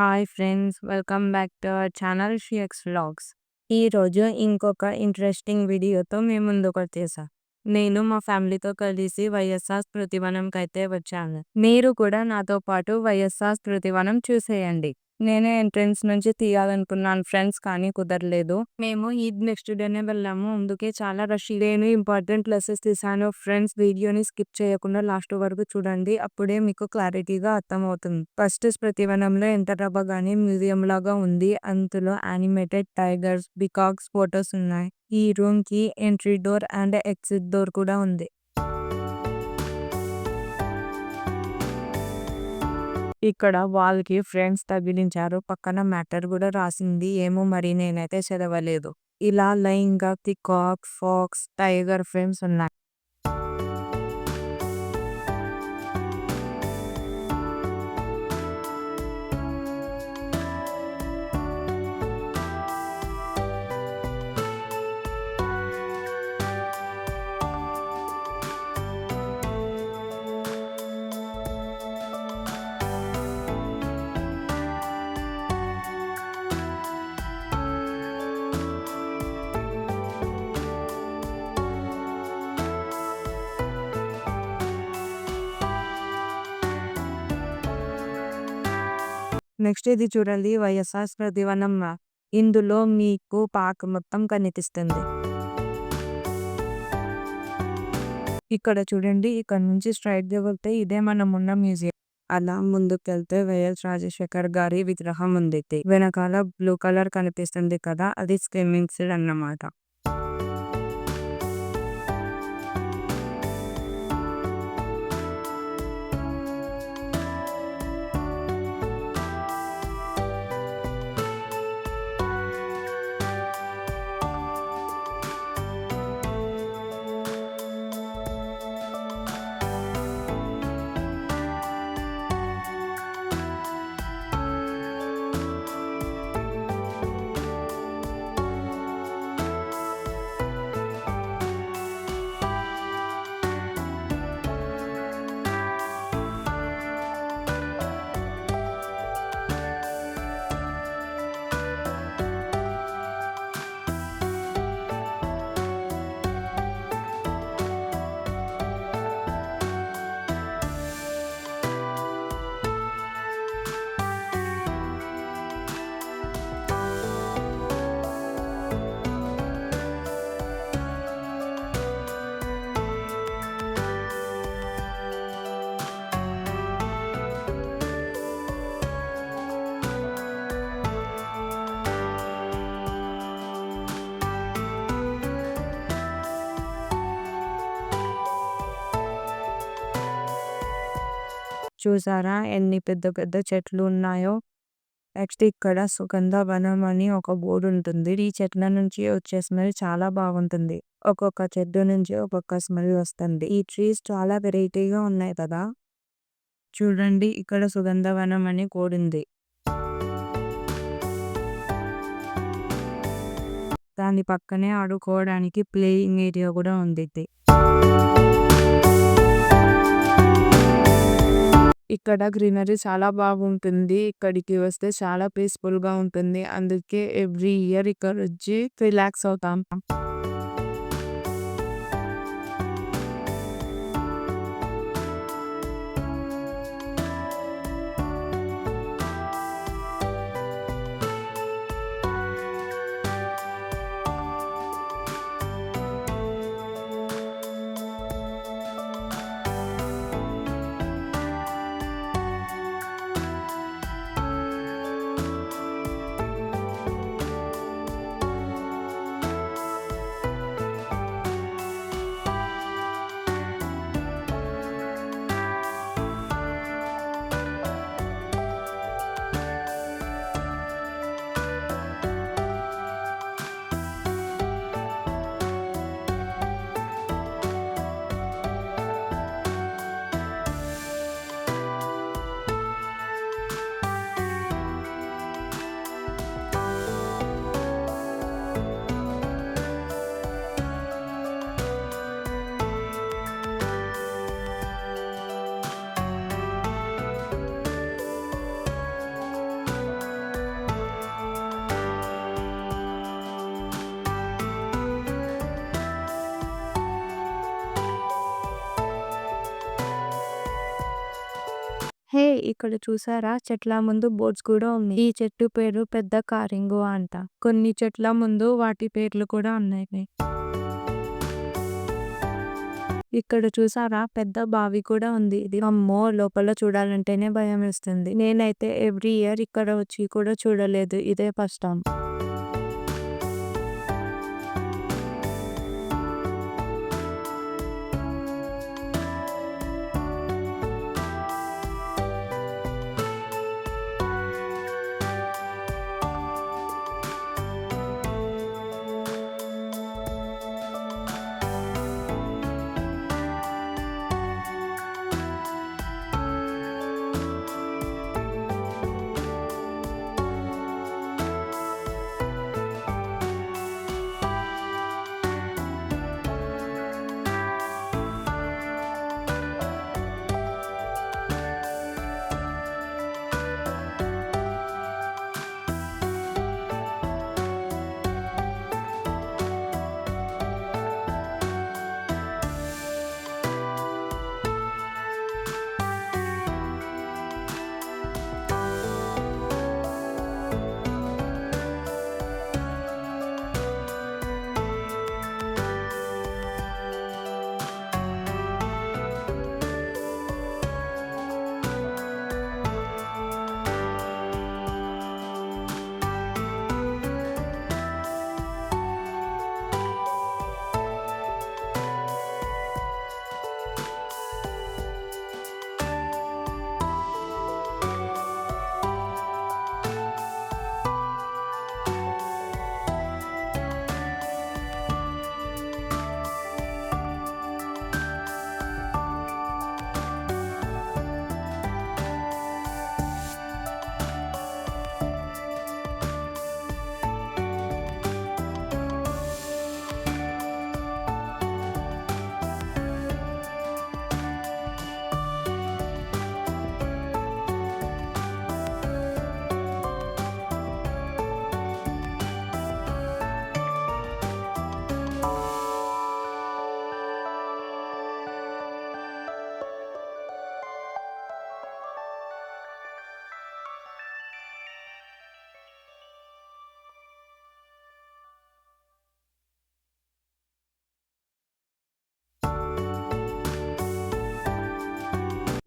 Hi friends welcome back to our channel షియక్స్ vlogs ఈరోజు ఇంకొక interesting వీడియోతో మేము ముందుకు వచ్చేసా నేను మా ఫ్యామిలీతో కలిసి వైఎస్ఆర్ స్మృతివనంకి అయితే వచ్చాను. మీరు కూడా నాతో పాటు వైఎస్ఆర్ స్మృతివనం చూసేయండి. నేనే ఎంట్రన్స్ నుంచి తీయాలనుకున్నాను. ఫ్రెండ్స్ కానీ కుదరలేదు. మేము ఈద్ నెక్స్ట్ డేనే వెళ్ళాము. అందుకే చాలా రష్. నేను ఇంపార్టెంట్ లెసెస్ తీసాను. ఫ్రెండ్స్ వీడియోని స్కిప్ చేయకుండా లాస్ట్ వరకు చూడండి. అప్పుడే మీకు క్లారిటీగా అర్థమవుతుంది. ఫస్ట్ ప్రతివనంలో ఎంటర్ అవ్వగానే మ్యూజియం లాగా ఉంది. అందులో యానిమేటెడ్ టైగర్స్ బికాక్స్ ఫొటోస్ ఉన్నాయి. ఈ రూమ్కి entry door and exit door కూడా ఉంది. ఇక్కడ వాళ్ళకి ఫ్రెండ్స్ తగిలించారు. పక్కన మ్యాటర్ కూడా రాసింది. ఏమో మరి నేనైతే చదవలేదు. ఇలా లైన్గా ఫాక్స్ టైగర్ ఫ్రేమ్స్ ఉన్నాయి. నెక్స్ట్ ఇది చూడండి వైఎస్ఆర్ స్మృతివనం ఇందులో మీకు పాక మొత్తం కనిపిస్తుంది. ఇక్కడ చూడండి ఇక్కడ నుంచి స్ట్రైట్ వెళ్తే ఇదే మనం ఉన్న మ్యూజియం. అలా ముందుకెళ్తే వైఎస్ రాజశేఖర్ గారి విగ్రహం ఉంది. వెనకాల బ్లూ కలర్ కనిపిస్తుంది కదా అది స్విమ్మింగ్ సీల్ అన్నమాట. చూసారా? ఎన్ని పెద్ద పెద్ద చెట్లు ఉన్నాయో. నెక్స్ట్ ఇక్కడ సుగంధ వనం అని ఒక బోర్డు ఉంటుంది. ఈ చెట్ల నుంచి వచ్చే స్మెల్ చాలా బాగుంటుంది. ఒక్కొక్క చెట్టు నుంచి ఒక్కొక్క స్మెల్ వస్తుంది. ఈ ట్రీస్ చాలా వెరైటీగా ఉన్నాయి కదా. చూడండి ఇక్కడ సుగంధవనం అని కోడింది దాని పక్కనే ఆడుకోవడానికి ప్లేయింగ్ ఏరియా కూడా ఉంది ఇక్కడ గ్రీనరీ చాలా బాగుంటుంది. ఇక్కడికి వస్తే చాలా పీస్ఫుల్గా ఉంటుంది. అందుకే ఎవ్రీ ఇయర్ ఇక్కడ వచ్చి రిలాక్స్ అవుతాం. ఇక్కడ చూసారా? చెట్ల ముందు బోర్డ్స్ కూడా ఉంది ఈ చెట్టు పేరు పెద్ద కారింగు అంట. కొన్ని చెట్ల ముందు వాటి పేర్లు కూడా ఉన్నాయి. ఇక్కడ చూసారా? పెద్ద బావి కూడా ఉంది. ఇది అమ్మో! లోపల చూడాలంటేనే భయం వేస్తుంది. నేనైతే ఎవ్రీ ఇయర్ ఇక్కడ వచ్చి కూడా చూడలేదు. ఇదే ఫస్ట్ టైం.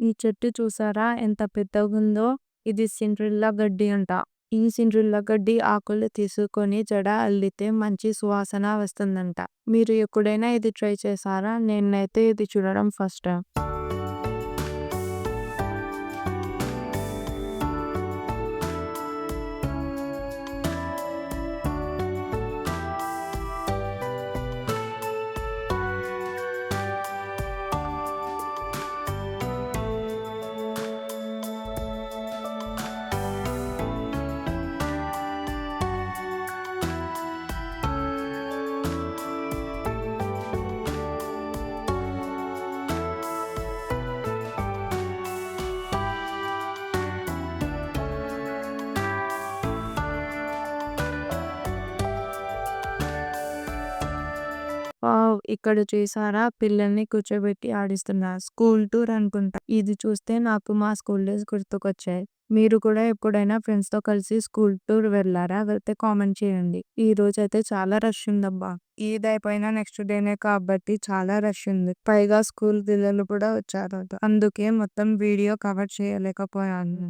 ఈ చెట్టు చూసారా? ఎంత పెద్దగుందో? ఇది సిండ్రిల్లా గడ్డి అంట. ఈ సిండ్రిల్లా గడ్డి ఆకులు తీసుకొని జడ అల్లితే మంచి సువాసన వస్తుందంట. మీరు ఎప్పుడైనా ఇది ట్రై చేశారా? నేనైతే ఇది చూడడం ఫస్ట్ ఇక్కడ చూసారా పిల్లల్ని కూర్చోబెట్టి ఆడిస్తున్నారు. స్కూల్ టూర్ అనుకుంటా. ఇది చూస్తే నాకు మా స్కూల్ డేస్ గుర్తుకొచ్చాయి. మీరు కూడా ఎప్పుడైనా ఫ్రెండ్స్తో కలిసి స్కూల్ టూర్ వెళ్ళారా వెళ్తే కామెంట్ చేయండి. ఈ రోజు అయితే చాలా రష్ ఉందబ్బా! ఈద్ అయిపోయిన నెక్స్ట్ డేనే కాబట్టి చాలా రష్ ఉంది. పైగా స్కూల్ పిల్లలు కూడా వచ్చారు అందుకే మొత్తం వీడియో కవర్ చేయలేకపోయాను.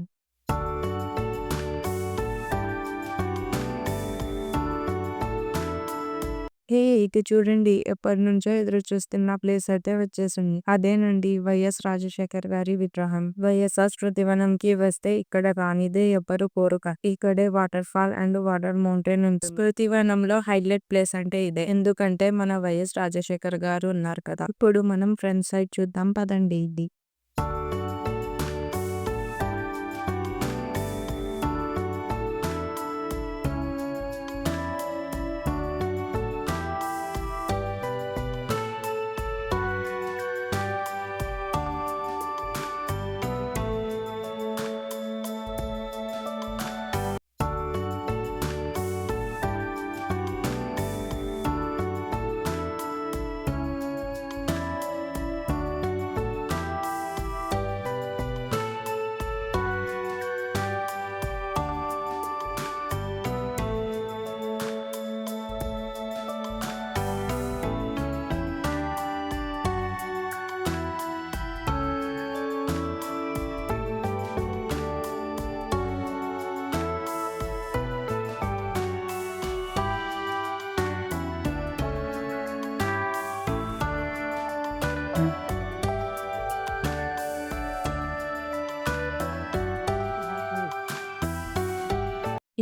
హే! ఇటు చూడండి ఎప్పటి నుంచో ఎదురు చూస్తున్న ప్లేస్ అయితే వచ్చేసింది. అదేనండి వైఎస్ రాజశేఖర్ గారి విగ్రహం. వైఎస్ఆర్ స్మృతివనంకి వస్తే ఇక్కడ రానిదే ఎవ్వరు కోరుక. ఇక్కడే water fall and water mountain ఉంటుంది. స్మృతివనంలో హైలైట్ ప్లేస్ అంటే ఇదే. ఎందుకంటే మన వైఎస్ రాజశేఖర్ గారు ఉన్నారు కదా. ఇప్పుడు మనం ఫ్రంట్ సైడ్ చూద్దాం పదండి ఇది.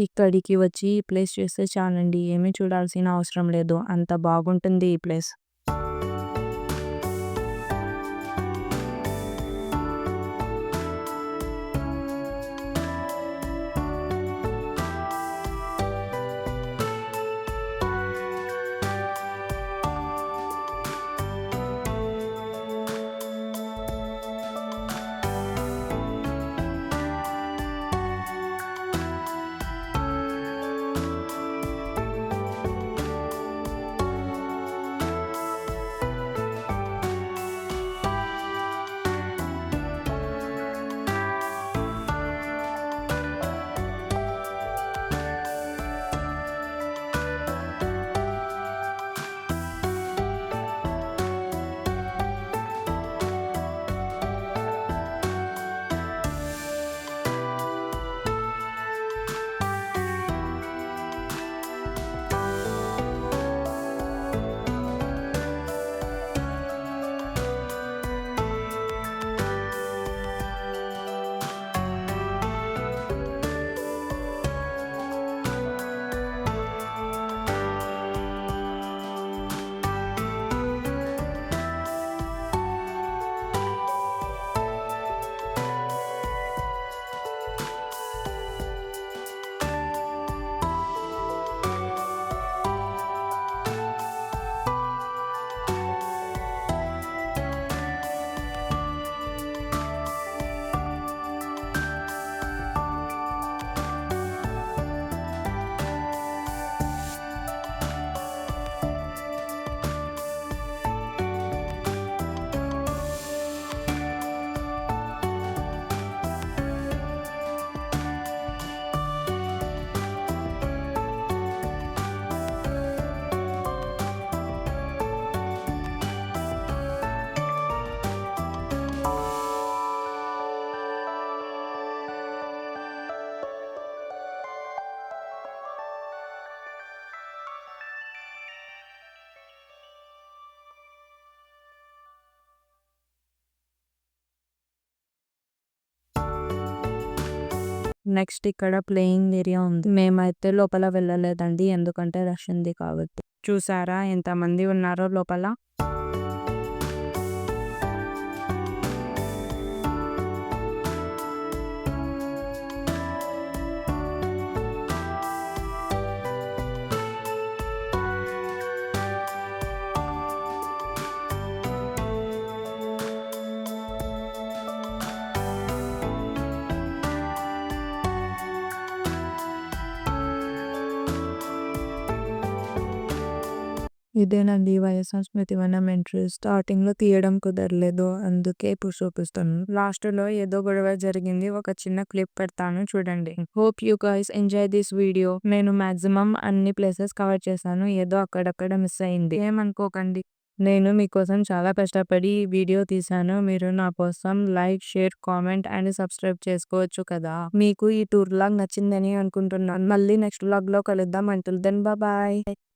ఇక్కడికి వచ్చి ఈ ప్లేస్ చూస్తే చాలండి. ఏమీ చూడాల్సిన అవసరం లేదు. అంత బాగుంటుంది ఈ ప్లేస్. నెక్స్ట్ ఇక్కడ ప్లేయింగ్ ఏరియా ఉంది. మేమైతే లోపల వెళ్ళలేదండి ఎందుకంటే రష్ ఉంది కాబట్టి. చూసారా ఎంతమంది ఉన్నారో లోపల? ఇదేనండి వైఎస్ఆర్ స్మృతి వనం ఎంట్రీ స్టార్టింగ్లో తీయడం కుదరలేదు. అందుకే ఇప్పుడు చూపిస్తాను. లాస్ట్లో ఏదో గొడవ జరిగింది. ఒక చిన్న క్లిప్ పెడతాను చూడండి. Hope you guys enjoy this video నేను మాక్సిమం అన్ని ప్లేసెస్ కవర్ చేశాను. ఏదో అక్కడక్కడ మిస్ అయింది. ఏమనుకోకండి. నేను మీకోసం చాలా కష్టపడి ఈ వీడియో తీశాను. మీరు నా కోసం like share comment and subscribe చేసుకోవచ్చు కదా. మీకు ఈ టూర్ లాగ్ నచ్చిందని అనుకుంటున్నాను. మళ్ళీ నెక్స్ట్ లాగ్లో లో కలుద్దాం. Until then bye